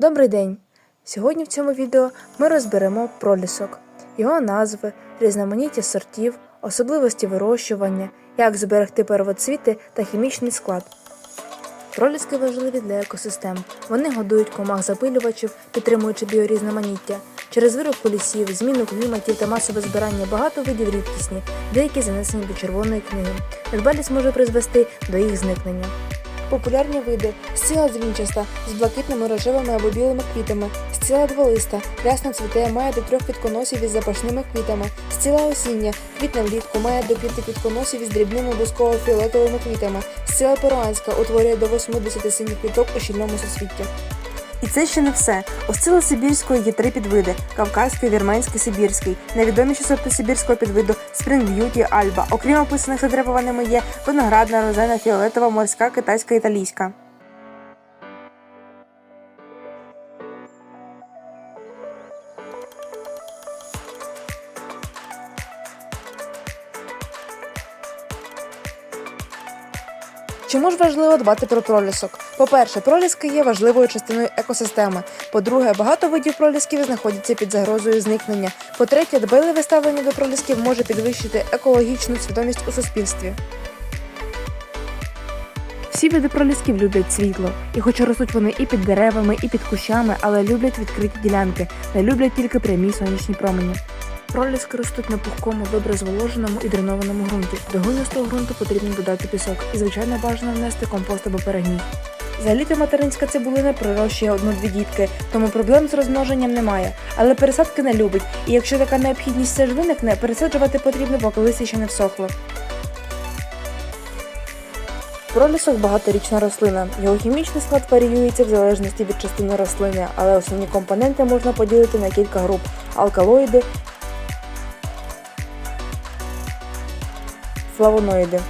Добрий день! Сьогодні в цьому відео ми розберемо пролісок, його назви, різноманіття сортів, особливості вирощування, як зберегти первоцвіти та хімічний склад. Проліски важливі для екосистем. Вони годують комах запилювачів, підтримуючи біорізноманіття. Через вирубку лісів, зміну кліматів та масове збирання багато видів рідкісні, деякі занесені до червоної книги. Недбалість може призвести до їх зникнення. Популярні види. Сціла дзвінчаста з блакитними рожевими або білими квітами, стіла дволиста, рясно цвіте, має до трьох підконосів із запашними квітами, стіла осіння, квітне влітку, має до п'яти підконосів із дрібними бузково-фіолетовими квітами, стіла перуанська утворює до 80 синіх квіток у щільному сусвітті. І це ще не все. У сцили сибірської є три підвиди: кавказський, вірменський, сибірський. Найвідоміші сорти сибірського підвиду Beauty, Альба. Окрім описаних задребуваними є виноградна, розена, фіолетова, морська, китайська, італійська. Чому ж важливо дбати про пролісок? По-перше, проліски є важливою частиною екосистеми. По-друге, багато видів пролісків знаходяться під загрозою зникнення. По-третє, дбайливе ставлення до пролісків може підвищити екологічну свідомість у суспільстві. Всі види пролісків люблять світло, і хоча ростуть вони і під деревами, і під кущами, але люблять відкриті ділянки, не люблять тільки прямі сонячні промені. Проліски ростуть на пухкому, добре зволоженому і дренованому ґрунті. До глинистого ґрунту потрібно додати пісок і, звичайно, бажано внести компост або перегній. Взагалі-то материнська цибулина прирощує одну-дві дітки, тому проблем з розмноженням немає. Але пересадки не любить, і якщо така необхідність все ж виникне, пересаджувати потрібно, поки листя ще не всохло. Пролісок багаторічна рослина. Його хімічний склад варіюється в залежності від частини рослини, але основні компоненти можна поділити на кілька груп: алкалоїди, флавоноїди.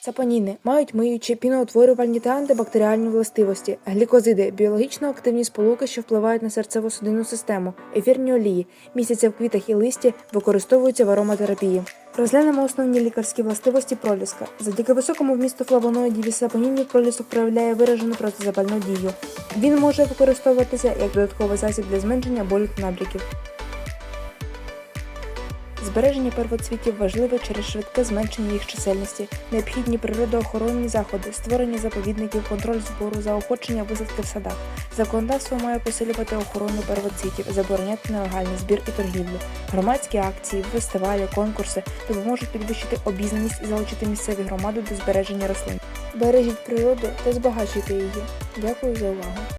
Сапоніни мають миючі, піноутворювальні та антибактеріальні властивості, глікозиди, біологічно активні сполуки, що впливають на серцево-судинну систему, ефірні олії, містяться в квітах і листі, використовуються в ароматерапії. Розглянемо основні лікарські властивості проліска. Завдяки високому вмісту флавоноїдів і сапонінів пролісок проявляє виражену протизапальну дію. Він може використовуватися як додатковий засіб для зменшення болю та набряків. Збереження первоцвітів важливе через швидке зменшення їх чисельності, необхідні природоохоронні заходи, створення заповідників, контроль збору, заохочення висадки в садах. Законодавство має посилювати охорону первоцвітів, забороняти нелегальний збір і торгівлю. Громадські акції, фестивалі, конкурси допоможуть підвищити обізнаність і залучити місцеві громади до збереження рослин. Бережіть природу та збагачуйте її. Дякую за увагу.